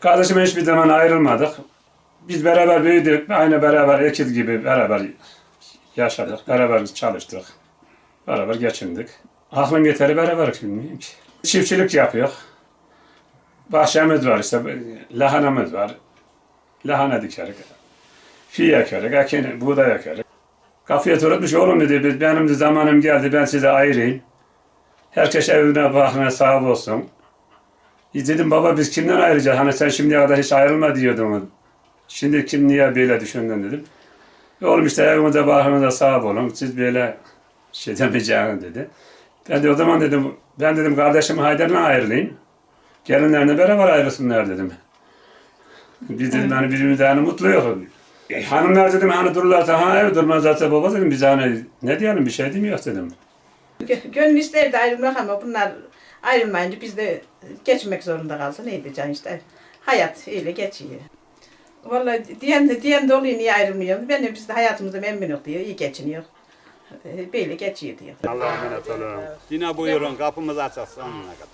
Kardeşimle hiçbir zaman ayrılmadık. Biz beraber büyüdük. Aynı beraber ekiz gibi beraber yaşadık. Beraber çalıştık. Beraber geçindik. Aklım yeteri beraber bilmiyorum ki. Çiftçilik yapıyor. Bahçemiz var işte. Lahanamız var. Lahana dikerik. Fiye ekerik. Ekin, buğday ekerik. Kafaya tutmuş oğlum dedi. "biz- Benim de zamanım geldi. Ben size ayırayım. Herkes evine bakına sahip olsun. E dedim baba biz kimden ayrılacağız? Hani sen şimdiye kadar hiç ayrılma diyordun. Şimdi kim niye böyle düşündün dedim. Oğlum işte evimize barkımıza sahip olun. Siz böyle şey demeyeceğini dedi. Ben de o zaman dedim ben dedim kardeşim Haydar'la ayrılayım. Gelinlerine beraber ayrılsınlar dedim. Biz dedim hani birbirimize hani mutlu yok. E, hanımlar dedim hani dururlarsa ha ev durmazlarsa baba dedim biz hani ne diyelim bir şey demiyor dedim. Gö- Gönül isterdi ayrılmak ama bunlar ayrılmayınca biz de geçmek zorunda kaldı. Ne diyeceksin işte. Hayat öyle geçiyor. Vallahi diyen de, diyen de oluyor niye ayrılmıyor. Ben de biz de hayatımızda memnunuz diyor. iyi geçiniyor. Ee, Böyle geçiyor diyor. Allah'a emanet olun. Yine buyurun kapımız açık sonuna kadar.